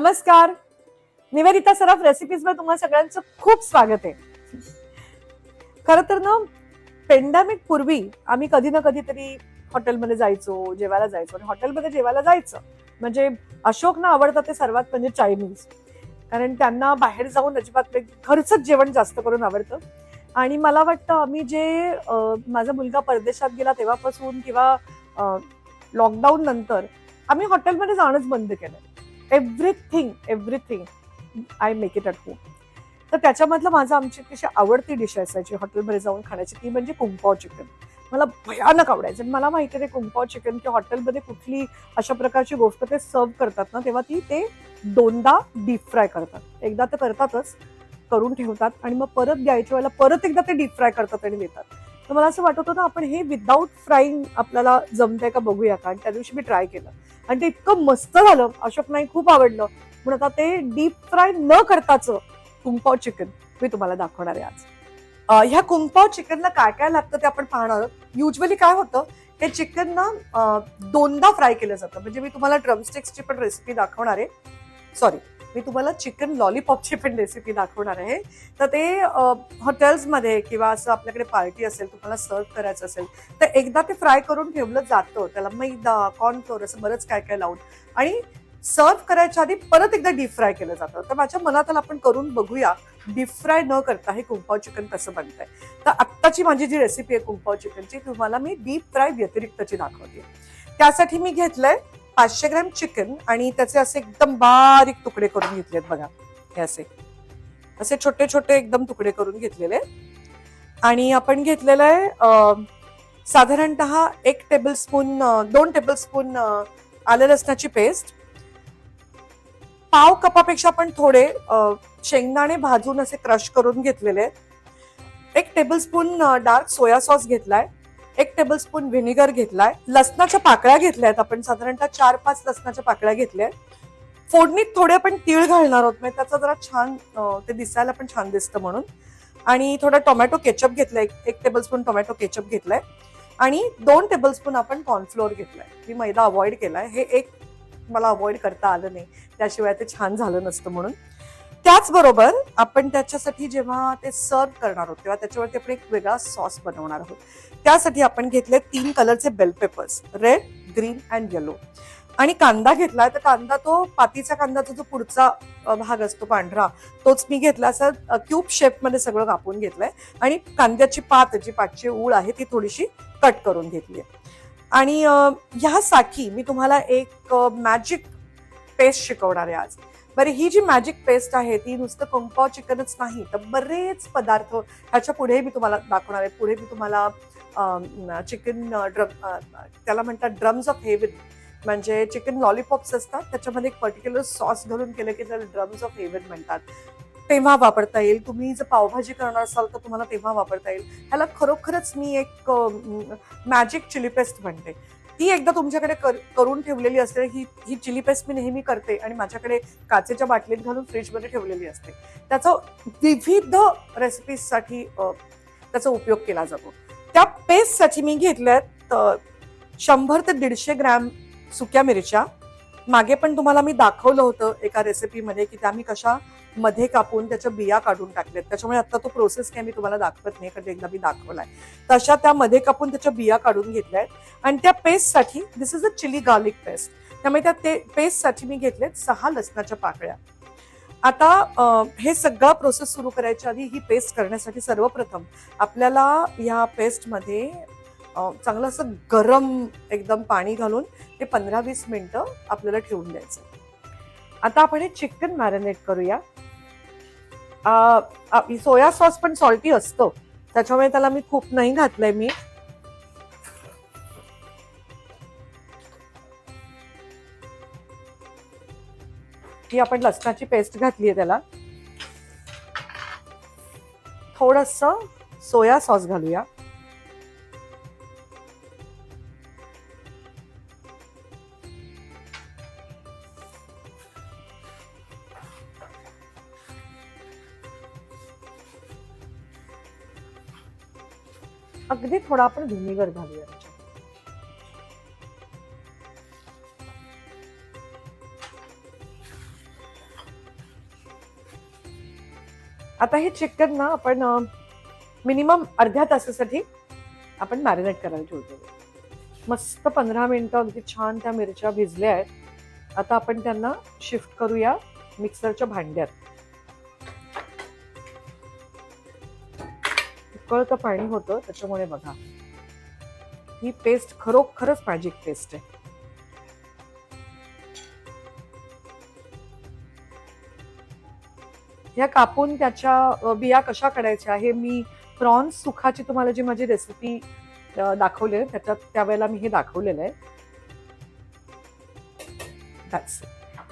नमस्कार. निवेदिता सराफ रेसिपीजमध्ये तुम्हाला सगळ्यांचं खूप स्वागत आहे. खर तर ना पेंडेमिक पूर्वी आम्ही कधी ना कधीतरी हॉटेलमध्ये जायचो जेवायला जायचो. आणि हॉटेलमध्ये जेवायला जायचं म्हणजे अशोकना आवडतं ते सर्वात म्हणजे चायनीज कारण त्यांना बाहेर जाऊन अजिबात नाही, घरचंच जेवण जास्त करून आवडतं. आणि मला वाटतं आम्ही जे माझा मुलगा परदेशात गेला तेव्हापासून किंवा लॉकडाऊन नंतर आम्ही हॉटेलमध्ये जाणंच बंद केलं. Everything everything I make it at home तर त्याच्यामधलं माझं आमची अतिशय आवडती डिश असायची हॉटेलमध्ये जाऊन खाण्याची ती म्हणजे कुंपाव चिकन मला भयानक आवडायचं. आणि मला माहिती आहे ते कुंपाव चिकन की हॉटेलमध्ये कुठली अशा प्रकारची गोष्ट ते सर्व करतात ना तेव्हा ती ते दोनदा डीप फ्राय करतात. एकदा तर करतातच करून ठेवतात आणि मग परत द्यायच्या वेळेला परत एकदा ते डीप फ्राय करतात आणि देतात. तर मला असं वाटत होतं आपण हे विदाऊट फ्राईंग आपल्याला जमतंय का बघूया का आणि त्या दिवशी मी ट्राय केलं. आणि ते इतकं मस्त झालं अशोक नाही खूप आवडलं. म्हणून आता ते डीप फ्राय न करताच कुंपाव चिकन मी तुम्हाला दाखवणार आहे आज. ह्या कुंपाव चिकनला काय काय लागतं ते आपण पाहणार आहोत. युजली काय होतं हे चिकन ना दोनदा फ्राय केलं जातं. म्हणजे मी तुम्हाला ड्रमस्टिक्सची पण रेसिपी दाखवणार आहे. सॉरी मी तुम्हाला चिकन लॉलीपॉपची पण रेसिपी दाखवणार आहे. तर ते हॉटेल्समध्ये किंवा असं आपल्याकडे पार्टी असेल तुम्हाला सर्व करायचं असेल तर एकदा ते फ्राय करून ठेवलं जातं. त्याला मैदा कॉर्नफ्लोअर असं बरंच काय काय लावून. आणि सर्व करायच्या आधी परत एकदा डीप फ्राय केलं जातं. तर माझ्या मनात आपण करून बघूया. डीप फ्राय न करता हे कुंपाव चिकन कसं बनतंय. तर आत्ताची माझी जी रेसिपी आहे कुंपाव चिकनची तुम्हाला मी डीप फ्राय व्यतिरिक्तची दाखवते. त्यासाठी मी घेतलंय पाचशे ग्रॅम चिकन आणि त्याचे असे एकदम बारीक तुकडे करून घेतलेत बघा. हे असे. असे छोटे छोटे एकदम तुकडे करून घेतलेले. आणि आपण घेतलेलं आहे साधारणत साधारणतः एक टेबल स्पून दोन टेबल स्पून आलं लसणाची पेस्ट पाव कपापेक्षा पण थोडे शेंगदाणे भाजून असे क्रश करून घेतलेले. आहेत. एक table spoon dark soya sauce घेतलाय. एक टेबल स्पून व्हिनेगर घेतलाय. लसणाच्या पाकळ्या घेतल्यात आपण. साधारणतः चार पाच लसणाच्या पाकळ्या घेतल्या फोडणीत थोडे आपण तीळ घालणार आहोत. म्हणजे त्याचा जरा छान ते दिसायला पण छान दिसतं म्हणून. आणि थोडा टोमॅटो केचप घेतलाय. एक- टेबल स्पून टोमॅटो केचप घेतलाय. आणि दोन टेबल स्पून आपण कॉर्नफ्लोअर घेतलाय. मी मैदा अवॉइड केलाय. हे एक मला अवॉइड करता आलं नाही. त्याशिवाय ते छान झालं नसतं म्हणून. त्याचबरोबर आपण त्याच्यासाठी जेव्हा ते सर्व करणार आहोत तेव्हा त्याच्यावरती आपण एक वेगळा सॉस बनवणार आहोत. त्यासाठी आपण घेतले तीन कलरचे bell peppers red green and yellow आणि कांदा घेतला तर कांदा तो पातीचा कांदाचा जो पुढचा भाग असतो पांढरा तोच मी घेतला असं क्यूब शेपमध्ये सगळं कापून घेतलंय. आणि कांद्याची पात जी पाठची ऊळ आहे ती थोडीशी कट करून घेतली आणि ह्यासाठी मी तुम्हाला एक मॅजिक पेस्ट शिकवणार आहे आज. बरं ही जी मॅजिक पेस्ट आहे ती नुसतं कुंपाव चिकनच नाही तर बरेच पदार्थ ह्याच्या पुढे मी तुम्हाला दाखवणार आहे. पुढे मी तुम्हाला चिकन ड्रम त्याला म्हणतात ड्रम्स ऑफ हेवन म्हणजे चिकन लॉलीपॉप्स असतात. त्याच्यामध्ये एक पर्टिक्युलर सॉस घालून केलं की त्याला ड्रम्स ऑफ हेवन म्हणतात. तेव्हा वापरता येईल. तुम्ही जर पावभाजी करणार असाल तर तुम्हाला तेव्हा वापरता येईल. ह्याला खरोखरच मी एक मॅजिक चिली पेस्ट म्हणते. ती एकदा तुमच्याकडे कर- करून ठेवलेली असते. ही ही चिली पेस्ट मी नेहमी करते आणि माझ्याकडे काचेच्या बाटलीत घालून फ्रीजमध्ये ठेवलेली असते. त्याचा विविध रेसिपीजसाठी त्याचा उपयोग केला जातो. त्या पेस्टसाठी मी घेतल्यात शंभर ते दीडशे ग्रॅम सुक्या मिरच्या. मागे पण तुम्हाला मी दाखवलं होतं एका रेसिपीमध्ये की त्या मी कशा मध्ये कापून त्याच्या बिया काढून टाकल्यात. त्याच्यामुळे आता तो प्रोसेस काय मी तुम्हाला दाखवत नाही कारण एकदा मी दाखवलाय. तशा त्या मध्ये कापून त्याच्या बिया काढून घेतल्या आहेत आणि त्या पेस्टसाठी this is a chilli garlic paste त्यामुळे त्या ते पेस्टसाठी मी घेतलेत सहा लसणाच्या पाकळ्या. आता हे सगळा प्रोसेस सुरू करायच्या आधी ही पेस्ट करण्यासाठी सर्वप्रथम आपल्याला या पेस्टमध्ये चांगलं असं गरम एकदम पाणी घालून ते पंधरा वीस मिनटं आपल्याला ठेवून द्यायचं. आता आपण हे चिकन मॅरिनेट करूया. सोया सॉस पण सॉल्टी असतो. त्याच्यामुळे त्याला मी खूप नाही घातलंय मी. ही आपण लसणाची पेस्ट घातली आहे त्याला. थोडस सोया सॉस घालूया. अगदी थोडा आपण व्हिनेगर घालूया आता हे चिकन ना आपण मिनिमम अर्ध्या तासासाठी आपण मॅरिनेट करायला ठेवतो. मस्त पंधरा मिनिटं अगदी छान त्या मिरच्या भिजल्या आहेत. आता आपण त्यांना शिफ्ट करूया मिक्सरच्या भांड्यात. उकळतं पाणी होतं त्याच्यामुळे बघा. ही पेस्ट खरोखरच मॅजिक पेस्ट आहे. ह्या कापून त्याच्या बिया कशा काढायच्या हे मी प्रॉन्स सुखाची तुम्हाला जी माझी रेसिपी दाखवली आहे त्याच्यात त्यावेळेला मी हे दाखवलेलं आहे.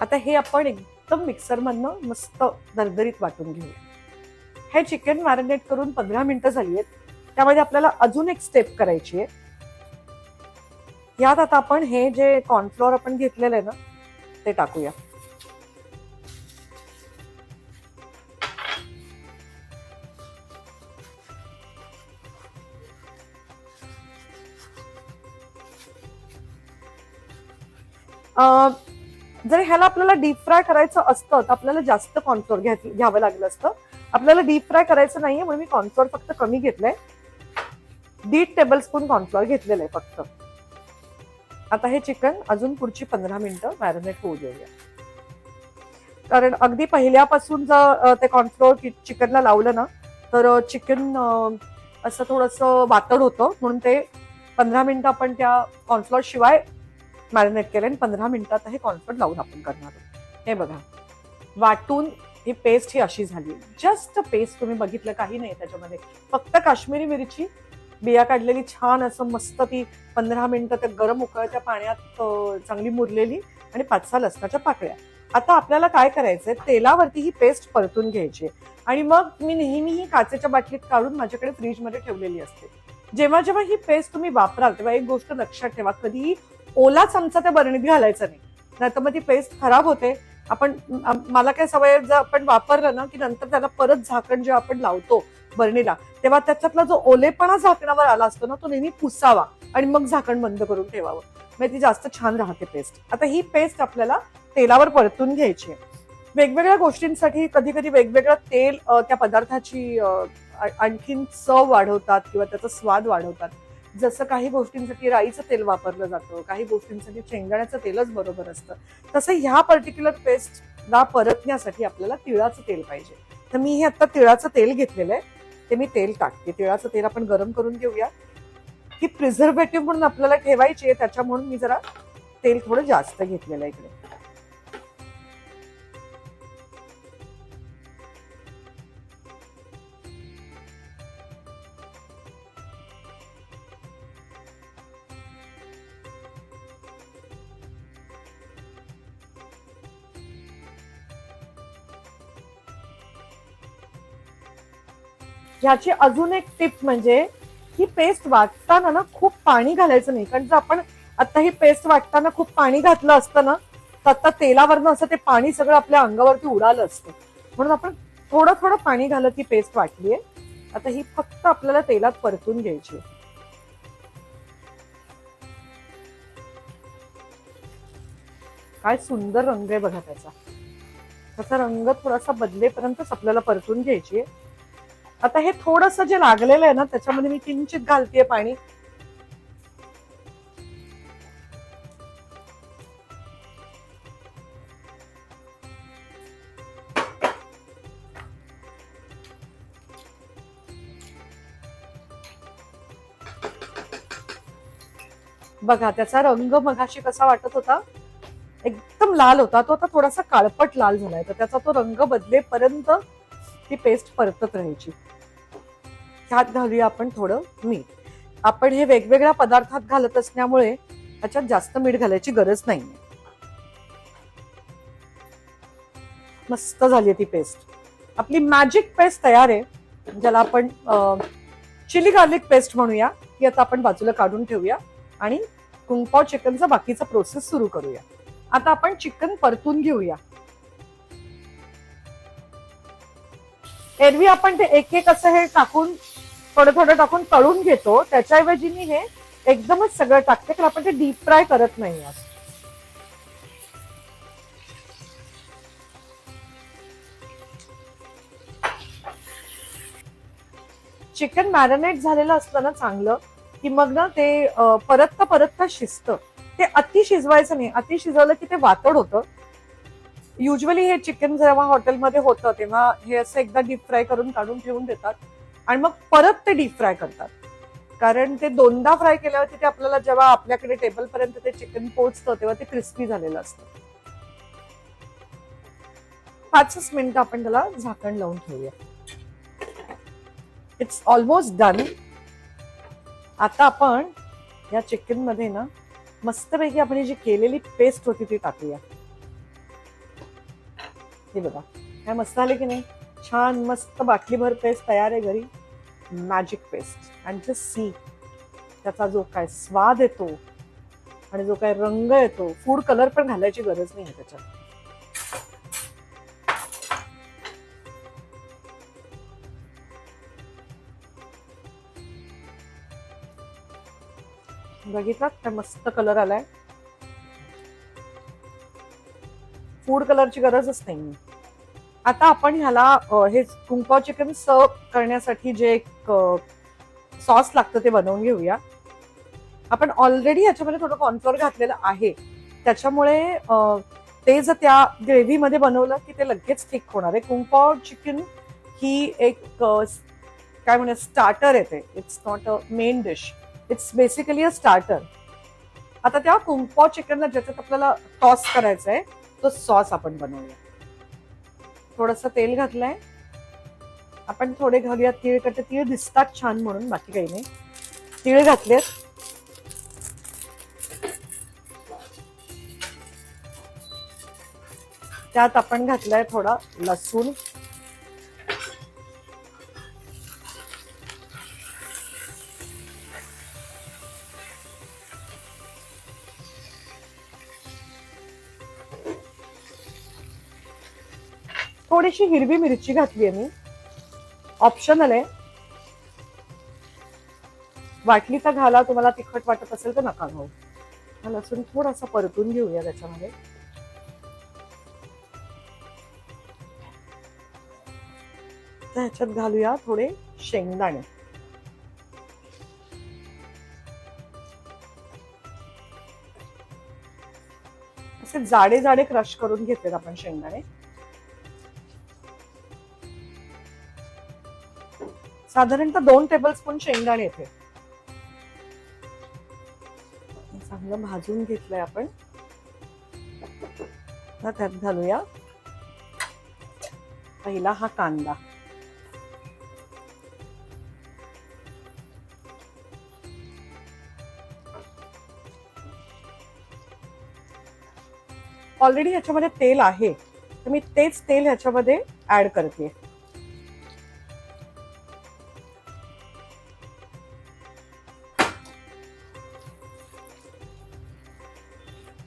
आता हे आपण एकदम मिक्सरमधनं मस्त दरदरीत वाटून घेऊया. हे चिकन मॅरिनेट करून पंधरा मिनटं झाली आहेत. त्यामध्ये आपल्याला अजून एक स्टेप करायची आहे. यात आता आपण हे जे कॉर्नफ्लॉर आपण घेतलेलं आहे ना ते टाकूया. जर ह्याला आपल्याला डीप फ्राय करायचं असतं तर आपल्याला जास्त कॉर्नफ्लोअर घ्या घ्यावं लागलं असतं. आपल्याला डीप फ्राय करायचं नाहीये म्हणून मी कॉर्नफ्लोअर फक्त कमी घेतलंय. दीड टेबल स्पून कॉर्नफ्लोअर घेतलेलं आहे फक्त. आता हे चिकन अजून पुढची पंधरा मिनिटं मॅरिनेट होऊ देऊया. कारण अगदी पहिल्यापासून जर ते कॉर्नफ्लोअर चिकनला लावलं ना तर चिकन असं थोडंसं वातड होतं म्हणून ते पंधरा मिनिटं आपण त्या कॉर्नफ्लोअर शिवाय मॅरिनेट केलं आणि पंधरा मिनिटात हे कॉन्फर्ट लावून आपण करणार आहोत. हे बघा. वाटून ही पेस्ट ही अशी झाली. जस्ट पेस्ट तुम्ही बघितलं काही नाही त्याच्यामध्ये. फक्त काश्मीरी मिरची बिया काढलेली छान असं मस्त ती पंधरा मिनिटं त्या गरम उकळत्या पाण्यात चांगली मुरलेली आणि पाच सहा लसणाच्या पाकळ्या. आता आपल्याला काय करायचंय? तेलावरती ही पेस्ट परतून घ्यायची आणि मग मी नेहमी ही काचेच्या बाटलीत काढून माझ्याकडे फ्रीजमध्ये ठेवलेली असते. जेव्हा जेव्हा ही पेस्ट तुम्ही वापराल तेव्हा एक गोष्ट लक्षात ठेवा. कधीही ओला चमचा त्या बरणीत घालायचा नाही. नाहीतर मग ती पेस्ट खराब होते. आपण मला काय सवय जर आपण वापरलं ना की नंतर त्याला परत झाकण जेव्हा आपण लावतो बरणीला तेव्हा त्याच्यातला जो ओलेपणा झाकणावर आला असतो ना तो नेहमी पुसावा आणि मग झाकण बंद करून ठेवावं. म्हणजे ती जास्त छान राहते पेस्ट आता ही पेस्ट आपल्याला तेलावर परतून घ्यायची आहे. वेगवेगळ्या गोष्टींसाठी कधी कधी वेगवेगळं तेल त्या पदार्थाची आणखीन चव वाढवतात किंवा त्याचा स्वाद वाढवतात. जसं काही गोष्टींसाठी राईचं तेल वापरलं जातं काही गोष्टींसाठी शेंगदाण्याचं तेलच बरोबर असतं तसं ह्या पर्टिक्युलर पेस्टला परतण्यासाठी आपल्याला तिळाचं तेल पाहिजे. तर मी हे आता तिळाचं तेल घेतलेलं आहे. ते मी तेल टाकते. तिळाचं तेल आपण गरम करून घेऊया. ही प्रिझर्वेटिव्ह म्हणून आपल्याला ठेवायची आहे त्याच्या म्हणून मी जरा तेल थोडं जास्त घेतलेलं आहे इकडे. ह्याची अजून एक टिप म्हणजे ही पेस्ट वाटताना ना खूप पाणी घालायचं नाही. कारण जर आपण आता ही पेस्ट वाटताना खूप पाणी घातलं असतं ना तर आता तेलावरनं असं ते पाणी सगळं आपल्या अंगावरती उडालं असतं. म्हणून आपण थोडं थोडं पाणी घालत ही पेस्ट वाटली आहे आता ही फक्त आपल्याला तेलात परतून घ्यायची काय सुंदर रंग आहे बघा त्याचा. त्याचा रंग थोडासा बदलेपर्यंतच आपल्याला परतून घ्यायची आहे. आता हे थोडस जे लागलेलं आहे ना त्याच्यामध्ये मी किंचित घालतेय पाणी. बघा त्याचा रंग मघाशी कसा वाटत होता? एकदम लाल होता. तो आता थोडासा काळपट लाल झालाय. तर त्याचा तो रंग बदलेपर्यंत ती पेस्ट परतत राहायची. ह्यात घालूया आपण थोडं मीठ. आपण हे वेगवेगळ्या पदार्थात घालत असल्यामुळे त्याच्यात जास्त मीठ घालायची गरज नाही मस्त झाली ती पेस्ट आपली मॅजिक पेस्ट तयार आहे. ज्याला आपण चिली गार्लिक पेस्ट म्हणूया. ती आता आपण बाजूला काढून ठेवूया आणि कुंगपाव चिकनचा बाकीचा प्रोसेस सुरू करूया. आता आपण चिकन परतून घेऊया. एरवी आपण ते एक एक असं हे टाकून थोडं थोडं टाकून तळून घेतो. त्याच्याऐवजी मी हे एकदमच सगळं टाकते कारण आपण ते डीप फ्राय करत नाही आहोत. चिकन मॅरिनेट झालेलं असलं ना चांगलं की मग ना ते अं, परतता परतता शिजतं. ते अति शिजवायचं नाही. अति शिजवलं की ते वातड होतं. युजली हे चिकन जेव्हा हॉटेलमध्ये होतं तेव्हा हे असं एकदा डीप फ्राय करून काढून ठेवून देतात. आणि मग परत ते डीप फ्राय करतात. कारण ते दोनदा फ्राय केल्यावरती ते आपल्याला जेव्हा आपल्याकडे टेबल पर्यंत ते चिकन पोचतं तेव्हा ते क्रिस्पी झालेलं असतं. पाचच मिनिटं आपण त्याला झाकण लावून ठेवूया. इट्स ऑलमोस्ट डन आता आपण या चिकनमध्ये ना मस्तपैकी आपण जी केलेली पेस्ट होती ती टाकूया. हे बघा. काय मस्त आले की नाही? छान मस्त बाटलीभर पेस्ट तयार आहे घरी. मॅजिक पेस्ट आणि जस्ट सी त्याचा जो काय स्वाद येतो आणि जो काय रंग येतो फूड कलर पण घालायची गरज नाही आहे त्याच्यात. बघितलात काय मस्त कलर आलाय? फूड कलरची गरजच नाही. आता आपण ह्याला हे कुंपाव चिकन सर्व करण्यासाठी जे एक सॉस लागतं ते बनवून घेऊया. आपण ऑलरेडी याच्यामध्ये थोडं कॉर्नफ्लोअर घातलेलं आहे. त्याच्यामुळे अ, ते जर त्या ग्रेव्हीमध्ये बनवलं की ते लगेच ठीक होणार आहे. कुंपाव चिकन ही एक काय म्हणूया स्टार्टर येते it's not a main dish it's basically a starter आता त्या कुंपाव चिकनला ज्याच्यात आपल्याला टॉस करायचा आहे तो सॉस आपण बनवूया. थोडंसं तेल घातलंय. आपण थोडे घालूया तीळ कटे तीळ दिसतात छान म्हणून बाकी काही नाही. तीळ घातलेत. त्यात आपण घातलाय थोडा लसूण. थोडीशी हिरवी मिरची घातली आहे मी. ऑप्शनल आहे. वाटली तर घाला तुम्हाला तिखट वाटत असेल तर नका घाऊ हा लसूण थोडासा परतून घेऊया त्याच्यामध्ये. ह्याच्यात घालूया थोडे शेंगदाणे. असे जाडे जाडे क्रश करून घेतलेत आपण शेंगदाणे. साधारणतः दोन टेबल स्पून शेंगदाणे येते. चांगलं भाजून घेतलंय आपण. त्यात घालूया. पहिला हा कांदा. ऑलरेडी ह्याच्यामध्ये तेल आहे. तर मी तेच तेल ह्याच्यामध्ये ऍड करते.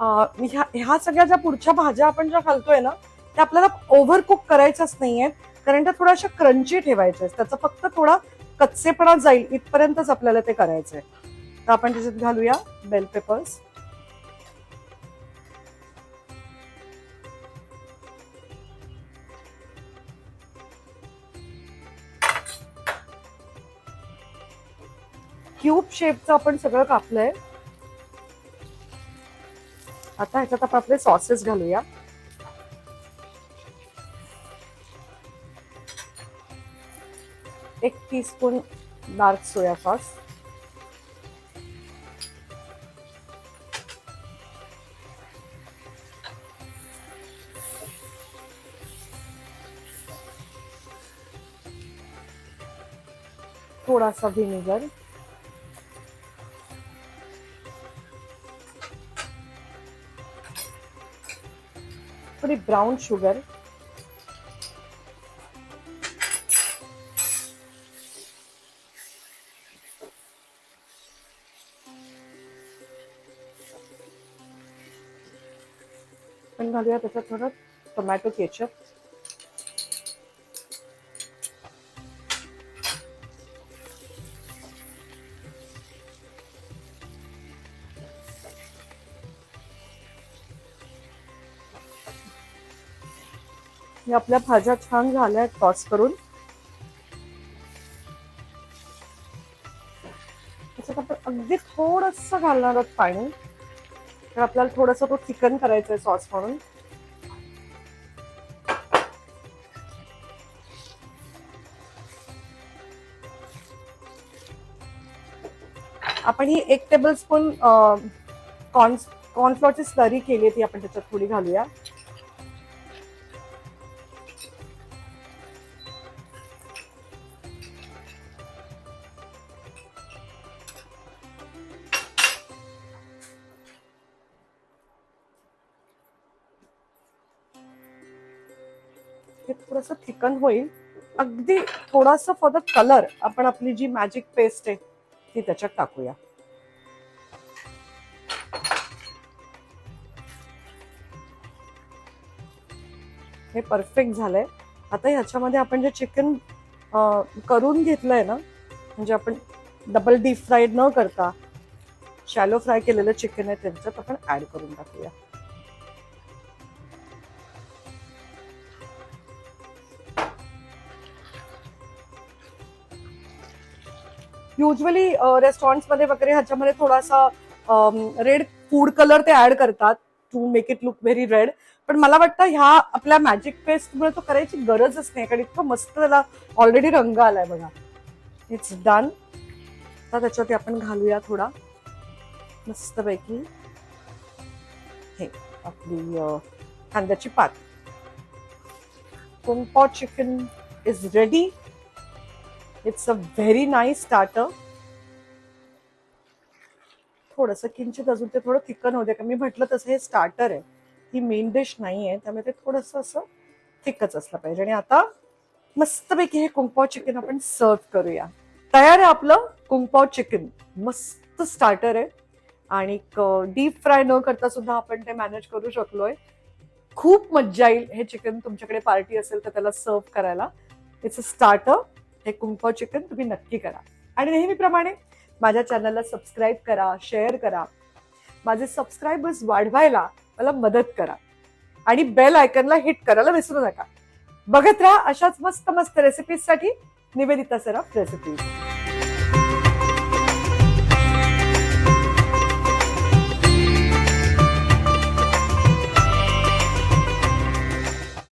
ह्या ह्या सगळ्या ज्या पुढच्या भाज्या आपण ज्या घालतोय ना त्या आपल्याला ओव्हर कुक करायच्याच नाहीयेत. कारण त्या थोड्याशा क्रंची ठेवायच्या त्याचा फक्त थोडा कच्चेपणा जाईल. इथपर्यंतच आपल्याला ते करायचंय. तर आपण त्याच्यात घालूया बेल पेपर्स क्यूब शेपचं आपण सगळं कापलंय. आता ह्याच्यात आपण आपले सॉसेस घालूया. एक टीस्पून डार्क सोया सॉस थोडासा व्हिनेगर थोडी ब्राउन शुगर त्याच्यात थोडं टोमॅटो केचप या आपल्या भाज्या छान झाल्या टॉस करून. अगदी थोडस घालणार आहोत पाणी. तर आपल्याला थोडस तो चिकन आहे सॉस म्हणून. आपण ही एक टेबल स्पून कॉर्न कॉर्नफ्लॉरची स्लरी केली ती आपण त्याच्यात थोडी घालूया. थोडस थिकन होईल. अगदी थोडासा फॉर द कलर आपण आपली जी मॅजिक पेस्ट आहे ती त्याच्यात टाकूया. हे परफेक्ट झालंय. आता ह्याच्यामध्ये आपण जे चिकन करून घेतलंय ना म्हणजे आपण डबल डीप फ्राईड न करता शॅलो फ्राय केलेलं चिकन आहे त्यांच्यात आपण ऍड करून टाकूया. युजली रेस्टॉरंट्समध्ये वगैरे ह्याच्यामध्ये थोडासा रेड फूड कलर ते ऍड करतात to make it look very red पण मला वाटतं ह्या आपल्या मॅजिक पेस्टमुळे तो करायची गरजच नाही कारण इतकं मस्त त्याला ऑलरेडी रंग आलाय बघा. इट्स डन तर त्याच्यावरती आपण घालूया थोडा. मस्तपैकी. हे आपली कांद्याची पात. Kung pao chicken is ready it's a very nice starter थोडस किंचित अजून ते थोडं थिकन होते का मी म्हटलं तसं हे स्टार्टर आहे. ही मेन डिश नाही आहे त्यामुळे ते थोडस असं थिकच असलं पाहिजे. आणि आता मस्तपैकी हे कुंकपाव चिकन आपण सर्व करूया. तयार आहे आपलं कुंकपाव चिकन मस्त स्टार्टर आहे. आणि डीप फ्राय न करता सुद्धा आपण ते मॅनेज करू शकलोय. खूप मज्जा येईल हे चिकन तुमच्याकडे पार्टी असेल तर त्याला सर्व करायला. इट्स अ स्टार्टर हे कुंपाव चिकन तुम्ही नक्की करा. आणि नेहमीप्रमाणे माझ्या चॅनलला सबस्क्राईब करा शेअर करा. माझे सबस्क्रायबर्स वाढवायला मला मदत करा. आणि बेल आयकनला हिट करायला विसरू नका. बघत राहा अशाच मस्त मस्त रेसिपीजसाठी निवेदिता सराफ रेसिपीज